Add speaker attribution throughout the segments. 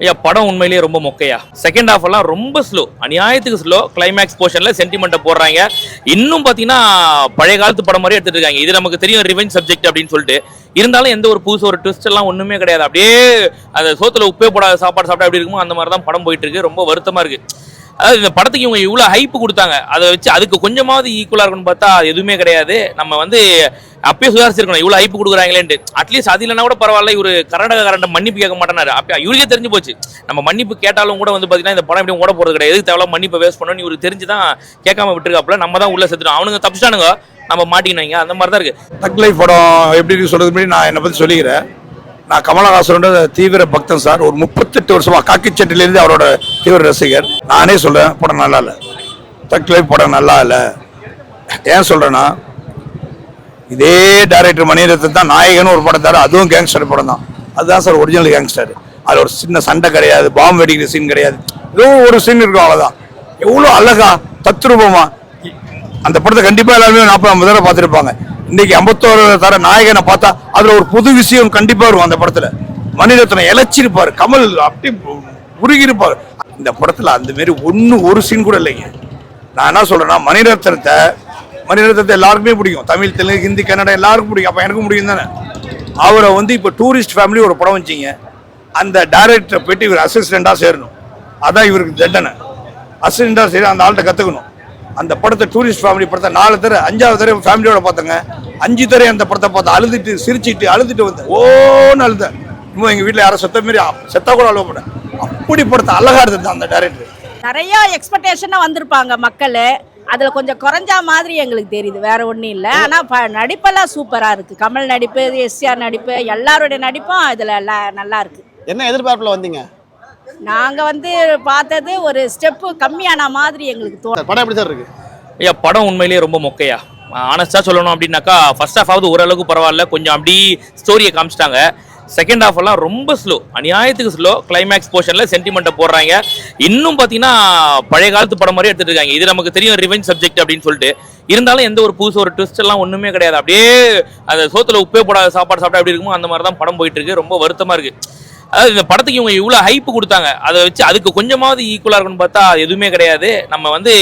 Speaker 1: ஐயா படம் உண்மையிலேயே ரொம்ப மொக்கையா? செகண்ட் ஹாஃப் எல்லாம் ரொம்ப ஸ்லோ அநியாயத்துக்கு ஸ்லோ கிளைமேக்ஸ் போர்ஷன்ல சென்டிமெண்ட்டை போடுறாங்க. இன்னும் பார்த்தீங்கன்னா பழைய காலத்து படம் மாதிரி எடுத்துட்டு இருக்காங்க. இது நமக்கு தெரியும் ரிவெஞ்ச் சப்ஜெக்ட் அப்படின்னு சொல்லிட்டு. இருந்தாலும் எந்த ஒரு புதுசு ஒரு ட்விஸ்ட் எல்லாம் ஒண்ணுமே கிடையாது. அப்படியே அந்த சோத்துல உப்பே போடாத சாப்பாடு சாப்பிட்டா எப்படி இருக்குமோ அந்த மாதிரி தான் படம் போயிட்டு இருக்கு. ரொம்ப வருத்தமா இருக்கு. அதாவது இந்த படத்துக்கு இவங்க இவ்வளோ ஹைப் கொடுத்தாங்க. அதை வச்சு அதுக்கு கொஞ்சமாவது ஈக்குவலாக இருக்கும்னு பார்த்தா எதுவுமே கிடையாது. நம்ம வந்து அப்பயே சுதாரிச்சிருக்கணும். இவ்வளோ ஹைப் கொடுக்குறாங்களேன்ட்டு. அட்லீஸ்ட் அது இல்லைனா கூட பரவாயில்ல இவர் கர்நாடக கரண்ட மன்னிப்பு கேட்க மாட்டேனாரு. அப்போ இவருக்கே தெரிஞ்சு போச்சு. நம்ம மன்னிப்பு கேட்டாலும் கூட வந்து பார்த்தீங்கன்னா இந்த படம் எப்படி ஓட போகிறது கிடையாது. எதுக்கு தேவையில்ல மன்னிப்பை வேஸ்ட் பண்ணணும்னு இவர் தெரிஞ்சு தான் கேட்காம விட்டுருக்காப்புல. நம்ம தான் உள்ளே செத்துட்டோம். அவனுங்க தப்பிச்சிட்டானுங்க. நம்ம மாட்டிக்கினாங்க அந்த மாதிரி தான் இருக்குது
Speaker 2: தக் லைஃப் படம் எப்படி சொல்கிறது முன்னாடி நான் என்னை பற்றி சொல்லிக்கிறேன். நான் கமலஹாசனோட தீவிர பக்தன் சார். ஒரு முப்பத்தெட்டு வருஷமா காக்கிச்சட்டிலேருந்து அவரோட தீவிர ரசிகர். நானே சொல்கிறேன் படம் நல்லா இல்லை. தக் லைஃப் படம் நல்லா இல்லை. ஏன் சொல்கிறேன்னா இதே டைரக்டர் மணிரத்னம் தான் நாயகன் ஒரு படம் தர அதுவும் கேங்ஸ்டர் படம் தான். அதுதான் சார் ஒரிஜினல் கேங்ஸ்டர் அது ஒரு சின்ன சண்டை கிடையாது பாம்பு வெடிக்கிற சீன் கிடையாது. ஏதோ ஒரு சீன் இருக்கும் அவ்வளோதான் எவ்வளோ அழகா தத்ரூபமா அந்த படத்தை கண்டிப்பாக எல்லாருமே நாற்பது ஐம்பது தடவை பார்த்துருப்பாங்க. இன்னைக்கு ஐம்பத்தோரு தர நாயகனை பார்த்தா அதுல ஒரு புது விஷயம் கண்டிப்பா இருக்கும் அந்த படத்துல. மணிரத்னம் இழைச்சிருப்பாரு. கமல் அப்படி உருகி இந்த படத்துல அந்த மாரி ஒண்ணு ஒரு சீன் கூட இல்லைங்க. நான் என்ன சொல்றேன்னா மணிரத்னத்தை மணிரத்னத்தை எல்லாருக்குமே பிடிக்கும். தமிழ் தெலுங்கு ஹிந்தி கன்னடம் எல்லாருக்கும் பிடிக்கும். அப்ப எனக்கும் பிடிக்கும் தானே? அவரை வந்து இப்போ டூரிஸ்ட் ஃபேமிலி ஒரு படம் வச்சிங்க. அந்த டைரக்டரை போயிட்டு இவர் அசிஸ்டண்டா சேரணும். அதான் இவருக்கு தண்டனை. அசிஸ்டண்டா சேர அந்த ஆள்கிட்ட கத்துக்கணும். அந்த படத்தை டூரிஸ்ட் ஃபேமிலி படத்தை நாலு தடவை அஞ்சாவது தடவை ஃபேமிலியோட பார்த்தங்க. அஞ்சு தடவை அந்த படத்தை பார்த்து அழுதுட்டு சிரிச்சிட்டு அழுதுட்டு வந்தேன் ஓன்னு அழுதேன். இன்னும் எங்க வீட்டில் யாரும் செத்த மாரி செத்தா கூட அழுவ மாட்டேன். அப்படி படத்தை அழகா எடுத்தது அந்த டைரக்டர்
Speaker 3: நிறைய எக்ஸ்பெக்டேஷனாக வந்திருப்பாங்க மக்கள். அதில் கொஞ்சம் குறைஞ்சா மாதிரி எங்களுக்கு தெரியுது வேற ஒன்றும் இல்லை. ஆனால் நடிப்பெல்லாம் சூப்பராக இருக்குது கமல் நடிப்பு எஸ்ஆர் நடிப்பு எல்லாருடைய நடிப்பும் இதில் நல்லா இருக்கு.
Speaker 4: என்ன எதிர்பார்ப்புல வந்தீங்க?
Speaker 3: நாங்கள் வந்து பார்த்தது ஒரு ஸ்டெப்பு கம்மியான மாதிரி எங்களுக்கு தோணும்.
Speaker 4: படம் எப்படி சார் இருக்கு?
Speaker 1: ஐயா படம் உண்மையிலேயே ரொம்ப மொக்கையா. ஆனஸ்டா சொல்லணும் அப்படின்னாக்கா ஃபர்ஸ்ட் ஹாஃப் ஆகுது ஓரளவுக்கு பரவாயில்ல. கொஞ்சம் அப்படி ஸ்டோரியை காமிச்சிட்டாங்க. செகண்ட் ஹாஃப் எல்லாம் ரொம்ப ஸ்லோ அநியாயத்துக்கு ஸ்லோ கிளைமேக்ஸ் போர்ஷன்ல சென்டிமெண்ட்டை போடுறாங்க. இன்னும் பார்த்தீங்கன்னா பழைய காலத்து படம் மாதிரி எடுத்துட்டு இருக்காங்க. இது நமக்கு தெரியும் ரிவெஞ்ச் சப்ஜெக்ட் அப்படின்னு சொல்லிட்டு. இருந்தாலும் எந்த ஒரு புதுசு ஒரு ட்விஸ்ட் எல்லாம் ஒண்ணுமே கிடையாது. அப்படியே அந்த சோத்துல உப்பே போடாத சாப்பாடு சாப்பிட்டா எப்படி இருக்குமோ அந்த மாதிரி தான் படம் போயிட்டு இருக்கு. ரொம்ப வருத்தமா இருக்கு. அதாவது இந்த படத்துக்கு இவங்க இவ்வளோ ஹைப்பு கொடுத்தாங்க. அதை வச்சு அதுக்கு கொஞ்சமாவது ஈக்குவலாக இருக்கும்னு பார்த்தா அது எதுவுமே கிடையாது. நம்ம வந்து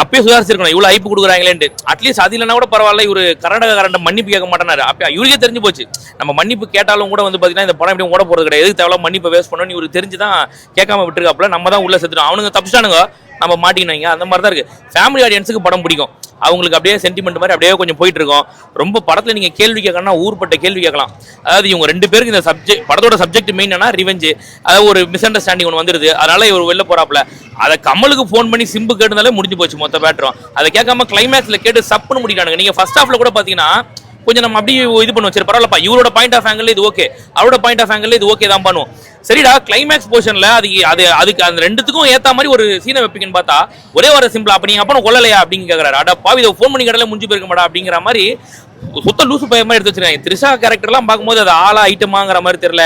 Speaker 1: அப்பயே சுதாரிச்சிருக்கணும். இவ்வளோ ஐப்பு கொடுக்குறாங்களேன்ட்டு. அட்லீஸ்ட் அது இல்லைனா கூட பரவாயில்ல இவரு கர்நாடக கரண்ட மன்னிப்பு கேட்க மாட்டேனாரு. அப்ப இவருக்கே தெரிஞ்சு போச்சு. நம்ம மன்னிப்பு கேட்டாலும் கூட வந்து பார்த்தீங்கன்னா இந்த படம் எப்படி ஓட போகிறது கிடையாது. எதுக்கு தேவையில்ல மன்னிப்பை வேஸ்ட் பண்ணணும்னு இவரு தெரிஞ்சு தான் கேட்காம விட்டுருக்காப்புல. நம்ம தான் உள்ள செத்துட்டோம். அவனுங்க தப்பிச்சிட்டானுங்க. நம்ம மாட்டிக்கினாங்க. அந்த மாதிரி தான் இருக்கு ஃபேமிலி ஆடியன்ஸுக்கு படம் பிடிக்கும். அவங்களுக்கு அப்படியே சென்டிமெண்ட் மாதிரி அப்படியே கொஞ்சம் போயிட்டு இருக்கோம். ரொம்ப படத்தில் நீங்கள் கேள்வி கேட்கணும்னா ஊர்பட்ட கேள்வி கேட்கலாம். அதாவது இவங்க ரெண்டு பேருக்கு இந்த சப்ஜெக்ட் படத்தோட சப்ஜெக்ட் மெயின் என்ன ரிவெஞ்சு அதாவது ஒரு மிஸ் அண்டர்ஸ்டாண்டிங் ஒன்று வந்துருது. அதனால இவர் வெளில போறாப்புல. அதை கமலுக்கு ஃபோன் பண்ணி சிம்பு கேட்டதாலே முடிஞ்சு போச்சு மொத்த பேட்டரும் அதை கேட்காம கிளைமேக்ஸில் கேட்டு சப்புன்னு முடிக்கிறானுங்க. நீங்கள் ஃபர்ஸ்ட் ஹாஃபில் கூட பார்த்தீங்கன்னா கொஞ்சம் நம்ம அப்படியே இது பண்ணுவோம் சரி பரவாயில்லப்பா இவரோட பாயிண்ட் ஆஃப் ஆங்கிள் இது ஓகே அவரோட பாயிண்ட் ஆஃப் ஆங்கிள் இது ஓகே தான் பண்ணுவோம். சரிடா கிளைமேக்ஸ் போர்ஷனில் அது அது அதுக்கு அந்த ரெண்டுத்துக்கும் ஏற்ற மாதிரி ஒரு சீனை வைப்பீங்கன்னு பார்த்தா ஒரே ஒரு சிம்பிளா அப்ப நீங்க அப்பா கொல்லலையா? அப்படின்னு கேட்குறாரு அடா பாவி இதை ஃபோன் பண்ணி கடல முடிஞ்சு போயிருக்க மாட்டா அப்படிங்கிற மாதிரி சுத்த லூசு பையன் மாதிரி எடுத்து வச்சிருக்காங்க. த்ரிஷா கேரக்டர்லாம் பார்க்கும்போது அது ஆளா ஐட்டமாங்கிற மாதிரி தெரியல.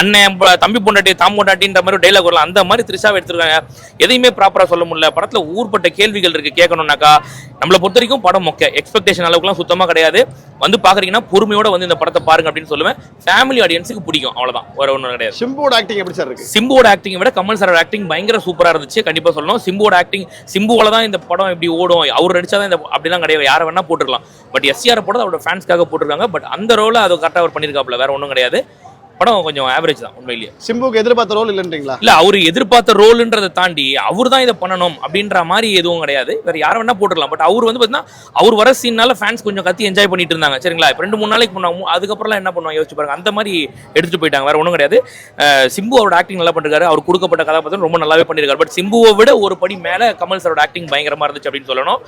Speaker 1: அண்ணன் தம்பி பொண்டாட்டி தாம் பொண்டாட்டின்ற மாதிரி டைலாக் வரலாம். அந்த மாதிரி த்ரிஷாவை எடுத்திருக்காங்க. எதையுமே ப்ராப்பரா சொல்ல முடியல. படத்துல ஊர்பட்ட கேள்விகள் இருக்கு. கேட்கணும்னாக்கா நம்மளை பொறுத்த வரைக்கும் படம் மொக்க எக்ஸ்பெக்டேஷன் அளவுக்குலாம் சுத்தமா கிடையாது. வந்து பாக்குறீங்கன்னா பொறுமையோட வந்து இந்த படத்தை பாருங்க அப்படின்னு சொல்லுவேன். ஃபேமிலி ஆடியன்ஸுக்கு பிடிக்கும். அவ்வளவுதான். வேற ஒன்றும் கிடையாது.
Speaker 4: சிம்புவோட ஆக்டிங் எப்படி சார் இருக்கு?
Speaker 1: சிம்புவோட ஆக்டிங்கை விட கமல் சாரோட ஆக்டிங் பயங்கர சூப்பரா இருந்துச்சு. கண்டிப்பா சொல்லணும். சிம்புவோட ஆக்டிங் சிம்புவால தான் இந்த படம் இப்படி ஓடும். அவர் நடிச்சாதான் இந்த அப்படிலாம் கிடையாது. யாரை வேணா போட்டுருக்கலாம் பட் எஸ்ஆர் போட அவரோட ஃபேன்ஸ்க்காக போட்டிருக்காங்க. பட் அந்த ரோலை அது கரெக்டாக அவர் பண்ணியிருக்காப்புல வேற ஒன்றும் கிடையாது. படம் கொஞ்சம் ஆவரேஜ் தான் உண்மையிலேயே.
Speaker 4: சிம்புக்கு எதிர்பார்த்த ரோல் இல்லைன்றீங்களா?
Speaker 1: இல்ல அவர் எதிர்பார்த்த ரோலுன்றதை தாண்டி அவர் தான் இதை பண்ணணும் அப்படின்ற மாதிரி எதுவும் கிடையாது. வேற யாரை வேணா போட்டுடலாம். பட் அவர் வந்து பார்த்தீங்கன்னா அவர் வர சீனால ஃபேன்ஸ் கொஞ்சம் கத்தி என்ஜாய் பண்ணிட்டு இருந்தாங்க. சரிங்களா? இப்போ ரெண்டு மூணு நாளைக்கு பண்ணாங்க அதுக்கப்புறம்லாம் என்ன பண்ணுவாங்க யோசிச்சு பாருங்க. அந்த மாதிரி எடுத்துட்டு போயிட்டாங்க. வேற ஒன்றும் கிடையாது. சிம்பு அவரோட ஆக்டிங் நல்லா பண்ணிருக்காரு. அவர் கொடுக்கப்பட்ட கதாபாத்திரம் ரொம்ப நல்லாவே பண்ணிருக்காரு. பட் சிம்புவை விட ஒரு படி மேல கமல் சாரோட ஆக்டிங் பயங்கரமா இருந்துச்சு அப்படின்னு சொல்லணும்.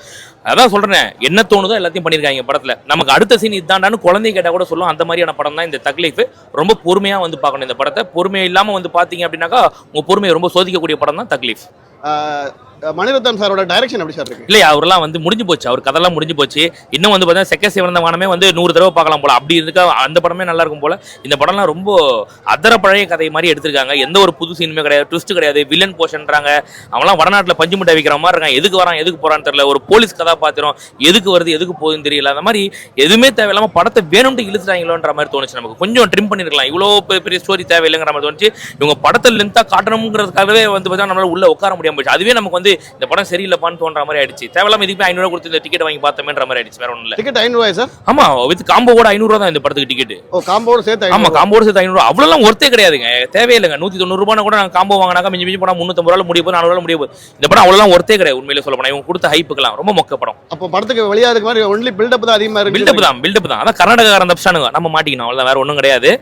Speaker 1: அதான் சொல்றேன் என்ன தோணுதோ எல்லாத்தையும் பண்ணிருக்காங்க படத்துல. நமக்கு அடுத்த சீன் இதாண்டான்னு குழந்தை கேட்டா கூட சொல்லும். அந்த மாதிரியான படம் தான் இந்த தக்லீஃப் ரொம்ப பொறுமையாக வந்து பார்க்கணும் இந்த படத்தை. பொறுமை இல்லாம வந்து பாத்தீங்க அப்படின்னாக்கா உங்கள் பொறுமையை ரொம்ப சோதிக்கக்கூடிய படம் தான் தக்லீஃப்.
Speaker 4: மணிரத்னம் சாரோட டைரக்ஷன் எப்படி சார் இருக்கு?
Speaker 1: இல்லையா அவரெல்லாம் வந்து முடிஞ்சு போச்சு. அவர் கதெல்லாம் முடிஞ்சு போச்சு. இன்னும் வந்து பார்த்தீங்கன்னா செக்க சிவந்த வானமே வந்து நூறு தடவை பார்க்கலாம் போல. அப்படி இருக்க அந்த படமே நல்லா இருக்கும் போல. இந்த படம்லாம் ரொம்ப அதர பழைய கதை மாதிரி எடுத்திருக்காங்க. எந்த ஒரு புது சீனுமே கிடையாது ட்விஸ்ட் கிடையாது. வில்லன் போஷன்றாங்க. அவன்லாம் வடநாட்டில் பஞ்சு முட்டை வைக்கிற மாதிரி இருக்கான். எதுக்கு வரான் எதுக்கு போறான்னு தெரியல. ஒரு போலீஸ் கதாபாத்திரம். எதுக்கு வருது எதுக்கு போகுதுன்னு தெரியல. அந்த மாதிரி எதுவுமே தேவையில்லாம படத்தை வேணும்ட்டு இழுத்துட்டாங்களோன்ற மாதிரி தோணுச்சு நமக்கு. கொஞ்சம் ட்ரிம் பண்ணிருக்கலாம். இவ்வளோ பெரிய ஸ்டோரி தேவையில்லைங்கிற மாதிரி தோணுச்சு. இவங்க படத்தை லென்த்தாக காட்டணுங்கிறதுக்காகவே வந்து பார்த்தா நம்மளால உள்ள உட்கார போச்சு. அதுவே நமக்கு வந்து இந்த படம் சரியில்லைப்பான்னு தோன்ற மாதிரி ஆயிடுச்சு. தேவையில்லாம இதுக்கு ஐநூறு கொடுத்து இந்த டிக்கெட் வாங்கி பார்த்தோமேன்ற மாதிரி ஆயிடுச்சு. வேற ஒன்றும் இல்லை.
Speaker 4: டிக்கெட் ஐநூறுவாயா சார்
Speaker 1: ஆமா வித் காம்போவோட ஐநூறுரூவா தான் இந்த படத்துக்கு டிக்கெட்
Speaker 4: ஓ காம்போடு சேர்த்து
Speaker 1: ஆமா காம்போடு சேர்த்து ஐநூறு அவ்வளோலாம் ஒர்த்தே கிடையாதுங்க. தேவையில்லைங்க. நூற்றி தொண்ணூறு ரூபாய் கூட நாங்கள் காம்போ வாங்கினாக்கா மிஞ்சி மிஞ்சி போனால் முந்நூற்றம்பது ரூபா முடிய போது நானூறு முடிய போகுது. இந்த படம் அவ்வளோலாம் ஒர்த்தே கிடையாது உண்மையிலே சொல்ல போனா. இவங்க கொடுத்த ஹைப்புக்கெல்லாம் ரொம்ப மொக்க படம்.
Speaker 4: அப்போ படத்துக்கு வெளியாதுக்கு மாதிரி ஒன்லி பில்டப் தான் அதிகமா இருக்கு.
Speaker 1: பில்டப் தான் பில்டப் தான். அதான் கர்நாடகாரன் தப்பிச்சானுங்க. நம்ம மாட்டிக்கணும். அவ்வளோதான் வேற ஒன்றும் கிடையாது.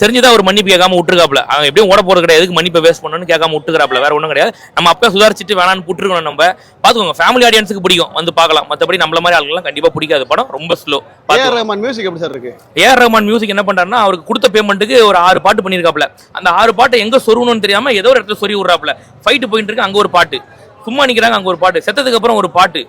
Speaker 1: தெரிஞ்சுதான் ஒரு மன்னிப்பு கேட்காம விட்டுருக்காப்ல அவன் எப்படியும் ஓட போறது கிடையாது. எதுக்கு மன்னிப்பை வேஸ்ட் பண்ணணும்னு கேட்காம விட்டுக்கிறாப்ல வேற ஒன்றும் கிடையாது. நம்ம அப்பவே சுதாரிச்சுட்டு வேணான்னு விட்டுருக்கணும் நம்ம. பார்த்துக்கோங்க ஃபேமிலி ஆடியன்ஸுக்கு பிடிக்கும். வந்து பார்க்கலாம். மற்றபடி நம்மள மாதிரி ஆளுங்கலாம் கண்டிப்பாக பிடிக்காது. படம் ரொம்ப ஸ்லோ
Speaker 4: ஏஆர் ரஹ்மான் மியூசிக் எப்படி சார் இருக்கு?
Speaker 1: ஏஆர் ரஹ்மான் மியூசிக் என்ன பண்றாருன்னா அவருக்கு கொடுத்த பேமெண்ட்டுக்கு ஒரு ஆறு பாட்டு பண்ணியிருக்காப்ல அந்த ஆறு பாட்டை எங்க சொருகணும்னு தெரியாம ஏதோ ஒரு இடத்துல சொறி விடுறாப்ல ஃபைட்டு போயிட்டு இருக்கு அங்க ஒரு பாட்டு. சும்மா நிக்கிறாங்க அங்க ஒரு பாட்டு. செத்ததுக்கு அப்புறம் ஒரு பாட்டு.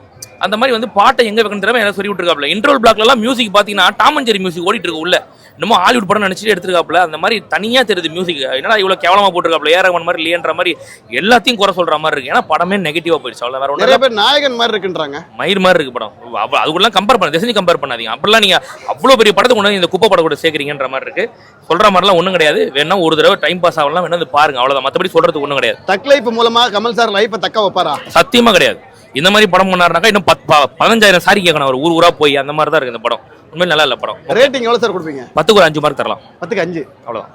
Speaker 1: அந்த மாதிரி வந்து பாட்டை எங்க வைக்கணும் தெரியாம ஏதோ சொல்லி விட்டுருக்காப்ல இன்ட்ரோல் பிளாக்ல எல்லாம் மியூசிக் பாத்தீங்கன்னா டாம் அண்ட் ஜெரி மியூசிக் ஓடிட்டு இருக்கு உள்ள இன்னமும் ஹாலிவுட் படம் நினைச்சிட்டு எடுத்துருக்காப்ல அந்த மாதிரி தனியா தெரியுது மியூசிக் என்னடா இவ்வளவு கேவலமா போட்டிருக்காப்ல ரஹ்மான் மாதிரி இல்லையன்ற மாதிரி எல்லாத்தையும் குறை சொல்ற மாதிரி இருக்கு. ஏன்னா படமே நெகட்டிவா போயிடுச்சு. அவ்வளவு வேற
Speaker 4: நிறைய பேர் நாயகன் மாதிரி இருக்குன்றாங்க.
Speaker 1: மயிர் மாதிரி இருக்கு படம். அவ்வளவு அதுக்குள்ள கம்பேர் பண்ண திசை கம்பேர் பண்ணாதீங்க. அப்படிலாம் நீங்க அவ்வளோ பெரிய படத்தை கொண்டு வந்து இந்த குப்பை படம் கூட சேர்க்குறீங்கன்ற மாதிரி இருக்கு. சொல்ற மாதிரிலாம் ஒன்றும் கிடையாது. வேணா ஒரு தடவை டைம் பாஸ் ஆகலாம். வேணா வந்து பாருங்க. அவ்வளவுதான். மற்றபடி சொல்றதுக்கு ஒன்றும் கிடையாது.
Speaker 4: தக் லைஃப் மூலமா கமல் சார் லைஃப்பை தக்க வைப்பாரா?
Speaker 1: சத்தியமா கிடையாது. இந்த மாதிரி படம் பண்ணாருனாக்கா இன்னும் பத் பதினஞ்சாயிரம் சாரி கேட்கணும் அவர். ஊர் ஊரா போய் அந்த மாதிரி தான் இருக்கு இந்த படம். உண்மையில நல்லா இல்லை படம்.
Speaker 4: ரேட்டிங் எவ்வளவு சார் கொடுப்பீங்க?
Speaker 1: பத்துக்கு ஒரு அஞ்சு மார்க் தரலாம்.
Speaker 4: பத்துக்கு அஞ்சு.
Speaker 1: அவ்வளவுதான்.